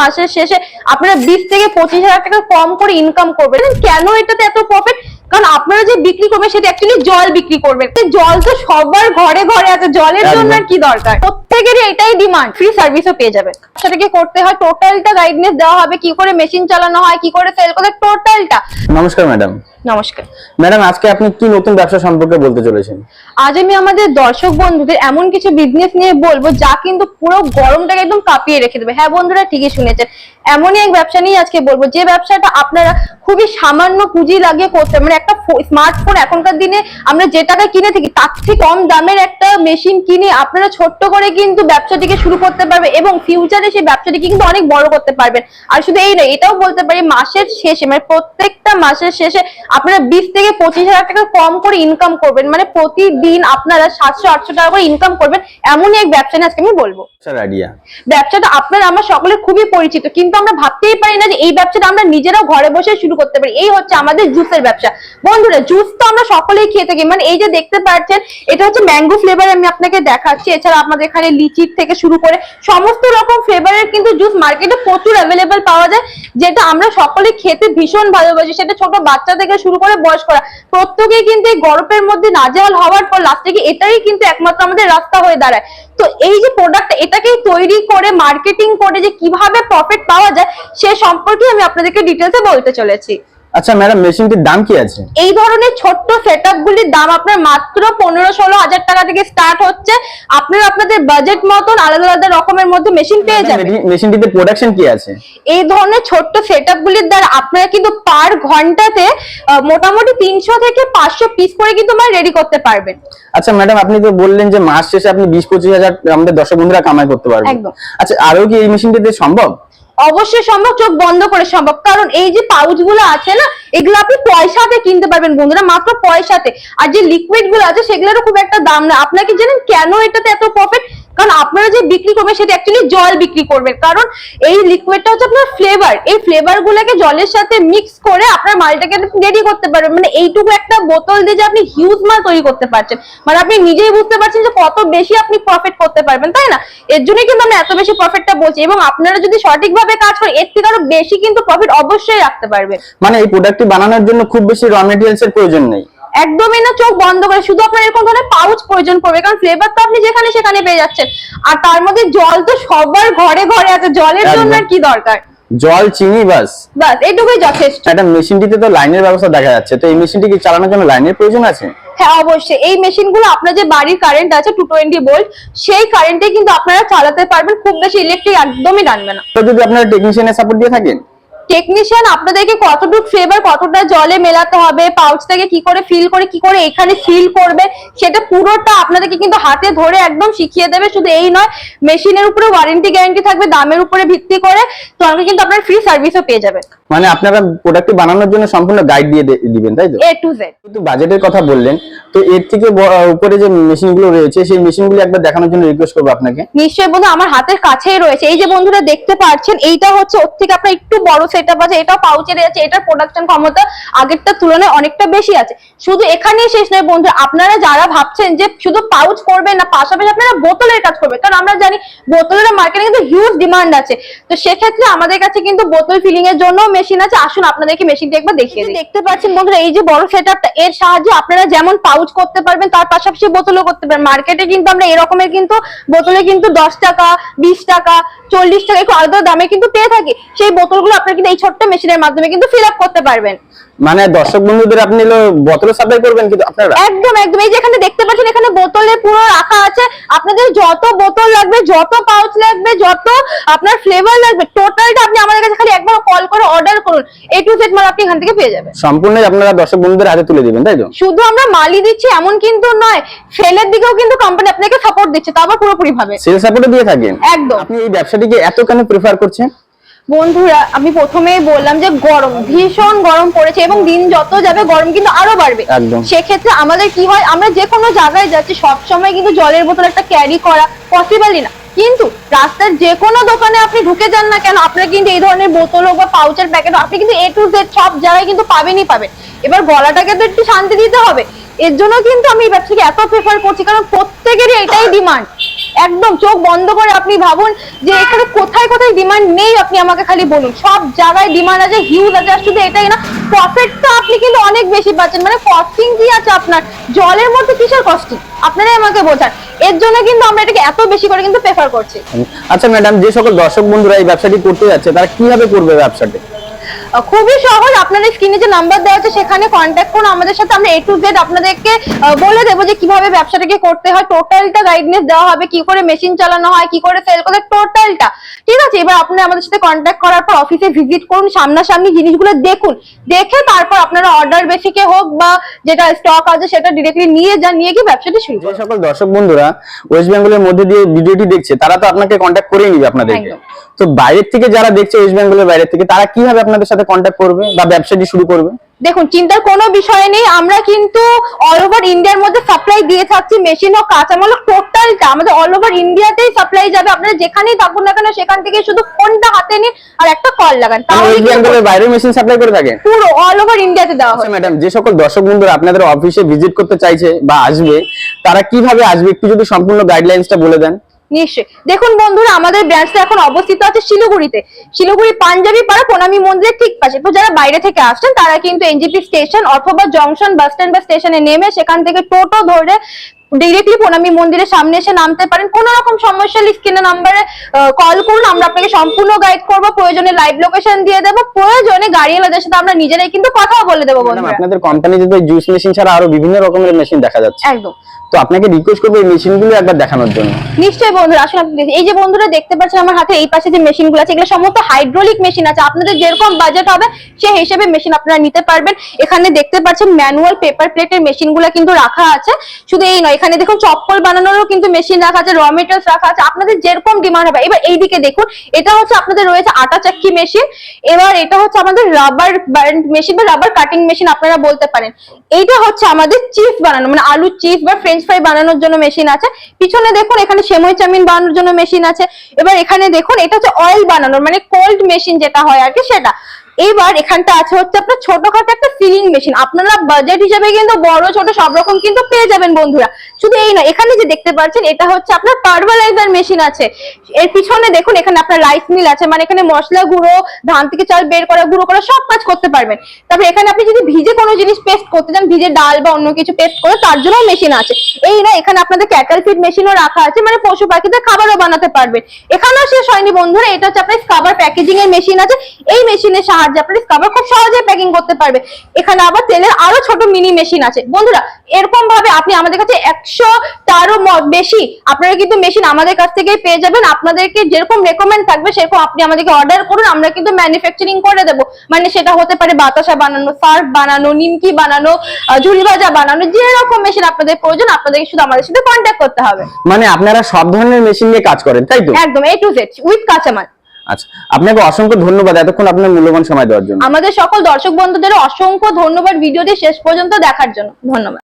মাসের শেষে আপনারা বিশ থেকে পঁচিশ হাজার টাকা কম করে ইনকাম করবেন। কেন এটাতে এত প্রফিট কারণ আপনারা যে বিক্রি করবেন সেটা অ্যাকচুয়ালি জল বিক্রি করবেন। জল তো সবার ঘরে ঘরে আছে জলের জন্য কি দরকার? প্রত্যেকেরই এটাই ডিমান্ড ফ্রি সার্ভিসও পেয়ে যাবে সেটাকে করতে হয় টোটালটা গাইডনেস দেওয়া হবে কি করে মেশিন চালানো হয় কি করে সেল করতে টোটালটা নমস্কার ম্যাডাম নমস্কার। ম্যাডাম আজকে আপনি কি নতুন ব্যবসা সম্পর্কে বলতে চলেছেন? আজ আমি আমাদের দর্শক বন্ধুদের এমন কিছু বিজনেস নিয়ে বলব যা কিন্তু পুরো গরমটাকে একদম কাঁপিয়ে রেখে দেবে। হ্যাঁ বন্ধুরা ঠিকই শুনেছেন। এমনই এক ব্যবসা নিয়ে আজকে বলব। যে ব্যবসাটা আপনারা খুবই সামান্য পুঁজি লাগিয়ে করতে মানে একটা স্মার্টফোন এখনকার দিনে আমরা যে টাকা কিনে থাকি তার থেকে কম দামের একটা মেশিন কিনে আপনারা ছোট্ট করে কিন্তু ব্যবসাটিকে শুরু করতে পারবে এবং ফিউচারে সেই ব্যবসাটিকে কিন্তু অনেক বড় করতে পারবেন। আর শুধু এই নয় এটাও বলতে পারি মাসের শেষে মানে প্রত্যেকটা মাসের শেষে আপনারা বিশ থেকে পঁচিশ হাজার টাকা কম করে ইনকাম করবেন। মানে প্রতিদিন আপনারা সাতশো আটশো টাকা করে ইনকাম করবেন এমনই এক ব্যবসা নিয়ে আজকে আমি বলব। ব্যবসাটা আপনার আমার সকলে খুবই পরিচিত কিন্তু আমরা ভাবতেই পারি না যে এই ব্যবসাটা আমরা নিজেরাও ঘরে বসে শুরু করতে পারি। এই হচ্ছে আমাদের জুসের ব্যবসা। বন্ধুরা জুস তো আমরা সকলেই খেয়ে থাকি। মানে এই যে দেখতে পাচ্ছেন এটা হচ্ছে ম্যাঙ্গো ফ্লেভার আমি আপনাকে দেখাচ্ছি। এছাড়া আমাদের এখানে লিচির থেকে শুরু করে সমস্ত রকম ফ্লেভারের কিন্তু জুস মার্কেটে প্রচুর অ্যাভেলেবেল পাওয়া যায় যেটা আমরা সকলে খেতে ভীষণ ভালোবাসি। সেটা ছোট বাচ্চা থেকে শুরু করে বয়স্করা। প্রত্যেকেই কিন্তু এই গরমের মধ্যে নাজেহাল হওয়ার পর লাস্টে গিয়ে এটাই কিন্তু একমাত্র আমাদের রাস্তা হয়ে দাঁড়ায়। তো এই যে প্রোডাক্ট এটাকেই তৈরি করে মার্কেটিং করে যে কীভাবে প্রফিট পাওয়া যায়, সে সম্পর্কে আমি আপনাদেরকে ডিটেলসে বলতে চলেছি। আচ্ছা ম্যাডাম মেশিনটির দাম কি আছে? এই ধরনের ছোট্ট সেটআপ গুলির দাম আপনার মাত্র পনেরো ষোলো হাজার টাকা থেকে স্টার্ট হচ্ছে। আপনারা আপনাদের বাজেট মতন আলাদা আলাদা রকমের মধ্যে মেশিন পেয়ে যাবেন। মেশিনটিতে প্রোডাকশন কি আছে? এই ধরনের ছোট্ট সেটআপ গুলির দ্বারা আপনারা কিন্তু পার ঘন্টাতে মোটামুটি তিনশো থেকে পাঁচশো পিস করে কিন্তু মানে রেডি করতে পারবেন। আচ্ছা ম্যাডাম আপনি তো বললেন যে মাস শেষে আপনি বিশ পঁচিশ হাজার আমাদের দর্শক বন্ধুরা কামাই করতে পারবেন। একদম। আচ্ছা আরও কি এই মেশিনটিতে সম্ভব? অবশ্যই সম্ভব, চোখ বন্ধ করে সম্ভব। কারণ এই যে পাউচগুলো আছে না, এগুলো আপনি পয়সাতে কিনতে পারবেন বন্ধুরা, মাত্র পয়সাতে। আর যে লিকুইডগুলো আছে, সেগুলোরও খুব একটা দাম না। আপনাকে জানেন কেন এটাতে এত প্রফিট কারণ আপনারা যে বিক্রি করবেন, সেটা অ্যাকচুয়ালি জল বিক্রি করবেন। কারণ এই লিকুইডটা হচ্ছে আপনার ফ্লেভার এই ফ্লেভার গুলোকে জলের সাথে মিক্স করে আপনার মালটাকে রেডি করতে পারবেন। মানে এইটুকু একটা বোতল দিয়ে যে আপনি হিউজ মাল তৈরি করতে পারছেন। মানে আপনি নিজেই বুঝতে পারছেন যে কত বেশি আপনি প্রফিট করতে পারবেন, তাই না? এর জন্যই কিন্তু আমরা এত বেশি প্রফিটটা বলছি। এবং আপনারা যদি সঠিকভাবে কাজ করেন এর থেকে আরও বেশি কিন্তু প্রফিট অবশ্যই রাখতে পারবেন মানে এই প্রোডাক্টটি বানানোর জন্য খুব বেশি র মেটেরিয়ালস এর প্রয়োজন নেই। একদমই না চোখ বন্ধ করে শুধু আপনার এরকম ধরনের পাউচ প্রয়োজন পড়বে কারণ ফ্লেভার তো আপনি যেখানে সেখানে পেয়ে যাচ্ছেন। আর তার মধ্যে জল তো সবার ঘরে ঘরে আছে জলের জন্য কি দরকার? জল চিনি বাস বাস এটুকুই যথেষ্ট। একটা মেশিনটিতে তো লাইনের ব্যবস্থা দেখা যাচ্ছে তো এই মেশিনটি কি চালানোর জন্য লাইনের প্রয়োজন আছে? হ্যাঁ অবশ্যই। এই মেশিনগুলো আপনার যে বাড়ির কারেন্ট আছে টু টোয়েন্টি ভোল্ট সেই কারেন্টে কিন্তু আপনারা চালাতে পারবেন। খুব বেশি ইলেকট্রিক একদমই টানবে না। তো যদি আপনারা টেকনিশিয়ানের সাপোর্ট দিয়ে থাকেন? টেকনিশিয়ান আপনাদেরকে কতটুকু ফ্লেভার কতটা জলে মেলাতে হবে পাউচ থেকে কি করে ফিল করে কি করে এখানে ফিল করবে সেটা পুরোটা আপনাদেরকে কিন্তু হাতে ধরে একদম শিখিয়ে দেবে শুধু এই নয় মেশিনের উপরে ওয়ারেন্টি গ্যারান্টি থাকবে দামের উপরে ভিত্তি করে তো আমাকে কিন্তু আপনার ফ্রি সার্ভিসও পেয়ে যাবেন। মানে আপনারা প্রোডাক্টটি বানানোর জন্য সম্পূর্ণ গাইড দিয়ে দিবেন তাই তো? এ টু জেড কিন্তু বাজেটের কথা বললেন তো এর থেকে উপরে যে মেশিনগুলো রয়েছে সেই মেশিনগুলো একবার দেখানোর জন্য রিকোয়েস্ট করব আপনাকে। নিশ্চয়ই বন্ধু আমার হাতের কাছেই রয়েছে। এই যে বন্ধুরা দেখতে পাচ্ছেন এইটা হচ্ছে ওর থেকে আপনার একটু বড় সেটআপ আছে এটাও পাউচের আছে এটার প্রোডাকশন ক্ষমতা আগেরটার তুলনায় অনেকটা বেশি আছে। শুধু এখানেই শেষ নয় বন্ধু আপনারা যারা ভাবছেন যে শুধু পাউচ করবেন না, পাশাপাশি আপনারা বোতলের কাজ করবেন। কারণ আমরা জানি বোতলের মার্কেটে কিন্তু হিউজ ডিমান্ড আছে। তো সেক্ষেত্রে আমাদের কাছে কিন্তু বোতল ফিলিং এর জন্য মেশিন আছে। আসুন আপনাদেরকে মেশিনটি একবার দেখিয়ে দেখতে পাচ্ছেন বন্ধুরা, এই যে বড় সেটআপটা এর সাহায্যে আপনারা যেমন পাউচ করতে পারবেন, তার পাশাপাশি বোতলও করতে পারবেন। মার্কেটে কিন্তু আমরা এরকমের কিন্তু বোতলে কিন্তু দশ টাকা, বিশ টাকা, চল্লিশ টাকা, একটু আলাদা দামে কিন্তু পেয়ে থাকি। সেই বোতলগুলো আপনারা কিন্তু এই ছোট্ট মেশিনের মাধ্যমে কিন্তু ফিল আপ করতে পারবেন। মানে দর্শক বন্ধুদের আপনি বোতলে সাপ্লাই করবেন কিন্তু আপনারা? একদম একদম। এই যে এখানে দেখতে পাচ্ছেন এখানে বোতলে পুরো রাখা আছে। আপনাদের যত বোতল লাগবে যত পাউচ লাগবে যত আপনার ফ্লেভার লাগবে টোটালটা আপনি আমাদের কাছে খালি একবার কল করে অর্ডার করুন। এ টু জেড মাল আপনি এখান থেকে পেয়ে যাবেন। সম্পূর্ণই আপনারা দর্শক বন্ধুদের হাতে তুলে দিবেন তাই তো? শুধু আমরা মালি দিচ্ছি এমন কিন্তু নয়। সেলের দিকেও কিন্তু কোম্পানি আপনাকে সাপোর্ট দিচ্ছে তা আবার পুরোপুরি ভাবে সেল সাপোর্টও দিয়ে থাকেন? একদম। আপনি এই ব্যবসাটিকে এত কেন প্রেফার করছেন? বন্ধুরা আমি প্রথমেই বললাম যে গরম ভীষণ গরম পড়েছে এবং দিন যত যাবে গরম কিন্তু আরও বাড়বে। সেক্ষেত্রে আমাদের কি হয় আমরা যে কোনো জায়গায় যাচ্ছি সব সময় কিন্তু জলের বোতল একটা ক্যারি করা পসিবলই না। কিন্তু রাস্তার যে কোনো দোকানে আপনি ঢুকে যান না কেন আপনার কিন্তু এই ধরনের বোতল হোক বা পাউচের প্যাকেট আপনি কিন্তু এ টু জেড সব জায়গায় কিন্তু পাবেনই পাবেন। এবার গলাটাকে তো একটু শান্তি দিতে হবে। এর জন্য কিন্তু আমি এই ব্যবসাকে এত প্রেফার করছি কারণ প্রত্যেকেরই এটাই ডিমান্ড একদম চোখ বন্ধ করে আপনি ভাবুন যে এখানে কোথায় কোথায় ডিমান্ড নেই আপনি আমাকে খালি বলুন। সব জায়গায় ডিমান্ড আছে হিউজ আছে, আর শুধু এটাই না প্রফিটটা আপনি কিন্তু অনেক বেশি পাচ্ছেন। মানে কস্টিং কি আছে আপনার? জলের মধ্যে কিসের কস্টিং আপনারাই আমাকে বোঝান। এর জন্য কিন্তু আমরা এটাকে এত বেশি করে কিন্তু প্রেফার করছি। আচ্ছা ম্যাডাম যে সকল দর্শক বন্ধুরা এই ব্যবসাটি করতে যাচ্ছে, তারা কীভাবে করবে ব্যবসাটি? খুবই সহজ। আপনাদের স্ক্রিনে যে নাম্বার দেওয়া আছে সেখানে কন্ট্যাক্ট করুন। আমাদের সাথে আমরা এ টু জেড আপনাদেরকে বলে দেবো যে কীভাবে ব্যবসাটাকে করতে হয়। টোটালটা গাইডনেস দেওয়া হবে কি করে মেশিন চালানো হয় কি করে সেল করতে টোটালটা ঠিক আছে? এবার আপনি আমাদের সাথে কন্ট্যাক্ট করার পর অফিসে ভিজিট করুন সামনাসামনি জিনিসগুলো দেখুন। দেখে তারপর আপনারা অর্ডার বেসিকে হোক বা যেটা স্টক আছে সেটা ডিরেক্টলি নিয়ে যান নিয়ে গিয়ে ব্যবসাটি শুরু যে সকল দর্শক বন্ধুরা ওয়েস্ট বেঙ্গলের মধ্যে দিয়ে ভিডিওটি দেখছে তারা তো আপনাকে কন্ট্যাক্ট করেই নিবে আপনাদেরকে। তো বাইরের থেকে যারা দেখছে ওয়েস্ট বেঙ্গলের বাইরে থেকে তারা কীভাবে আপনাদের সাথে কন্ট্যাক্ট করবে বা ব্যবসাটি শুরু করবে? দেখুন চিন্তার কোনো বিষয় নেই। আমরা কিন্তু অল ওভার ইন্ডিয়ার মধ্যে সাপ্লাই দিয়ে থাকছি মেশিন হোক কাঁচামাল হোক টোটালটা আমাদের অল ওভার ইন্ডিয়াতেই সাপ্লাই যাবে। আপনারা যেখানেই থাকুন না কেন সেখান থেকে শুধু ফোনটা হাতে নিন আর একটা কল লাগান। তাহলে বাইরে মেশিন সাপ্লাই করে থাকে? পুরো অল ওভার ইন্ডিয়াতে দেওয়া আচ্ছা হয় ম্যাডাম যে সকল দর্শক বন্ধুরা আপনাদের অফিসে ভিজিট করতে চাইছে বা আসবে তারা কীভাবে আসবে? একটু যদি সম্পূর্ণ গাইডলাইন্সটা বলে দেন। নিশ্চয়ই। দেখুন বন্ধুরা, আমাদের ব্রাঞ্চটা এখন অবস্থিত আছে শিলিগুড়িতে। শিলিগুড়ি, পাঞ্জাবি পাড়া, প্রণামী মন্দিরের ঠিক পাশে। তো যারা বাইরে থেকে আসছেন, তারা কিন্তু এনজিপি স্টেশন অথবা জংশন বাস স্ট্যান্ড বা স্টেশনে নেমে সেখান থেকে টোটো ধরে ডিরেক্টলি প্রণামী মন্দিরের সামনে এসে নামতে পারেন। কোন রকম সমস্যা হলে স্ক্রিনে নাম্বারে কল করুন আমরা আপনাকে সম্পূর্ণ গাইড করব প্রয়োজনে লাইভ লোকেশন দিয়ে দেবো প্রয়োজনে গাড়ি গাড়িওয়ালাদের সাথে আমরা নিজেরাই কিন্তু কথা বলে দেবো বন্ধুরা। আপনাদের কোম্পানিতে তো জুস মেশিন ছাড়া আরও বিভিন্ন রকমের মেশিন দেখা যাচ্ছে। একদম। তো আপনাকে রিকোয়েস্ট করব এই মেশিনগুলো একবার দেখানোর জন্য। নিশ্চয়ই বন্ধুরা আসুন আপনি এই যে বন্ধুরা দেখতে পাচ্ছেন আমার হাতে এই পাশে যে মেশিনগুলো আছে এগুলো সমস্ত হাইড্রোলিক মেশিন আছে। আপনাদের যেরকম বাজেট হবে সেই হিসেবে মেশিন আপনারা নিতে পারবেন। এখানে দেখতে পাচ্ছেন ম্যানুয়াল পেপার প্লেটের মেশিনগুলো কিন্তু রাখা আছে। শুধু এই নয় এখানে দেখুন চপ্পল বানানোরও কিন্তু মেশিন রাখা আছে র মেটেরিয়ালস রাখা আছে। আপনাদের যেরকম ডিমান্ড হবে, এবার এইদিকে দেখুন, এটা হচ্ছে আপনাদের রয়েছে আটা চাক্কি মেশিন এবার এটা হচ্ছে আমাদের রাবার মেশিন বা রাবার কাটিং মেশিন আপনারা বলতে পারেন। এইটা হচ্ছে আমাদের চিপস বানানো মানে আলু চিপস বা ফ্রেঞ্চ ফ্রাই বানানোর জন্য মেশিন আছে। পিছনে দেখুন, এখানে সেমই চাউমিন বানানোর জন্য মেশিন আছে। এবার এখানে দেখুন, এটা হচ্ছে অয়েল বানানোর মানে কোল্ড মেশিন যেটা হয় আর কি সেটা। এবার এখানটা আছে হচ্ছে আপনার ছোটখাটো একটা সিলিং মেশিন আপনারা বাজেট হিসেবে কিন্তু বড়, ছোট সব রকম কিন্তু পেয়ে যাবেন বন্ধুরা। শুধু এই নয়, এখানে যে দেখতে পাচ্ছেন, এটা হচ্ছে আপনার পারভালাইজার মেশিন আছে। এর পিছনে দেখুন, এখানে আপনার রাইস মিল আছে। মানে এখানে মশলা গুঁড়ো, ধান থেকে চাল বের করা, গুঁড়ো করা সব কাজ করতে পারবেন। তারপরে এখানে আপনি যদি ভিজে কোনো জিনিস পেস্ট করতে চান, ভিজে ডাল বা অন্য কিছু পেস্ট করে, তার জন্য মেশিন আছে। এই না এখানে আপনাদের ক্যাটাল ফিড মেশিনও রাখা আছে। মানে পশু পাখিদের খাবারও বানাতে পারবেন। এখানেও শেষ হয়নি বন্ধুরা, এটা হচ্ছে আপনার খাবার প্যাকেজিং এর মেশিন আছে। এই মেশিনের সাহায্যে আপনার স্কাবার খুব সহজে প্যাকিং করতে পারবে। এখানে আবার তেলের আরও ছোট মিনি মেশিন আছে। বন্ধুরা এরকম ভাবে আপনি আমাদের কাছে একশো তারও বেশি আপনারা কিন্তু মেশিন আমাদের কাছ থেকেই পেয়ে যাবেন। আপনাদেরকে যেরকম রেকমেন্ড থাকবে সেরকম আপনি আমাদেরকে অর্ডার করুন। আমরা কিন্তু ম্যানুফ্যাকচারিং করে দেবো। মানে সেটা হতে পারে বাতাসা বানানো সার্ফ বানানো নিমকি বানানো ঝুড়ি ভাজা বানানো যে রকম মেশিন আপনাদের প্রয়োজন আপনাদেরকে শুধু আমাদের সাথে কন্ট্যাক্ট করতে হবে। মানে আপনারা সব ধরনের মেশিন নিয়ে কাজ করেন তাই তো? একদম এ টু জেড উইথ কাঁচামাল। আচ্ছা আপনাকে অসংখ্য ধন্যবাদ এতক্ষণ আপনার মূল্যবান সময় দেওয়ার জন্য। আমাদের সকল দর্শক বন্ধুদের অসংখ্য ধন্যবাদ ভিডিওটি শেষ পর্যন্ত দেখার জন্য। ধন্যবাদ।